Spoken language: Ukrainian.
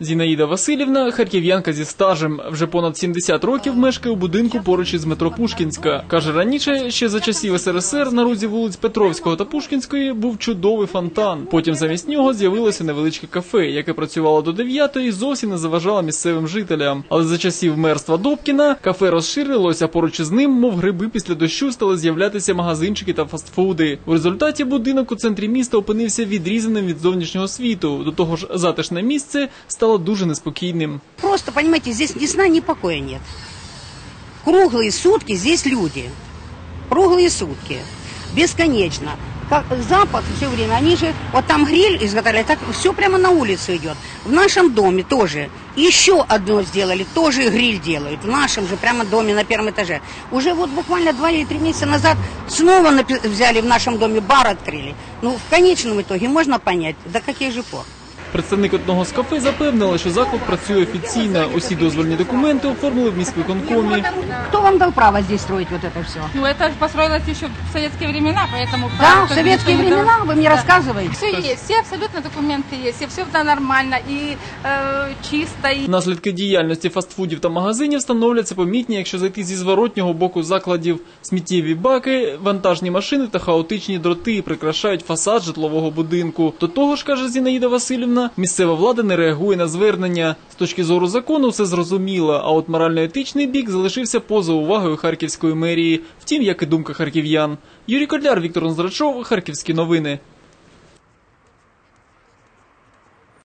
Зінаїда Васильівна, харків'янка зі стажем, вже понад 70 років мешкає у будинку поруч із метро Пушкінська. Каже, раніше, ще за часів СРСР, на розі вулиць Петровського та Пушкінської був чудовий фонтан. Потім замість нього з'явилося невеличке кафе, яке працювало до 9 і зовсім не заважало місцевим жителям. Але за часів мерства Добкіна кафе розширилося, поруч із ним, мов гриби після дощу, стали з'являтися магазинчики та фастфуди. У результаті будинок у центрі міста опинився відрізаним від зовнішнього світу. До того ж, затишне місце стало дуже неспокійним. Просто, понимаете, здесь ни сна, ни покоя нет. Круглые сутки здесь люди. Круглые сутки. Бесконечно. Как запах все время, они же, вот там гриль изготовили, так все прямо на улицу идет. В нашем доме тоже. Еще одно сделали, тоже гриль делают. В нашем же прямо доме на первом этаже. Уже вот буквально два или три месяца назад снова взяли в нашем доме бар открыли. Ну, в конечном итоге можно понять, до каких же пор. Представник одного з кафе запевнила, що заклад працює офіційно. Усі дозвольні документи оформили в міськвиконкомі. Кто вам дал право здесь строить вот это все? Ну, это построилось еще в советские времена, поэтому... Да, в советские времена вы мне рассказываете. Все есть, все абсолютно документы есть, и все это нормально, и э, чисто, и... Наслідки діяльності фастфудів та магазинів становляться помітні, якщо зайти зі зворотнього боку закладів сміттєві баки, вантажні машини та хаотичні дроти прикрашають фасад житлового будинку. До того ж, каже Зінаїда Васильівна, місцева влада не реагує на звернення. З точки зору закону все зрозуміло, а от морально-етичний бік залишився поза увагою харківської мерії. Втім, як і думка харків'ян. Юрій Кодляр, Віктор Нозрачов, Харківські новини.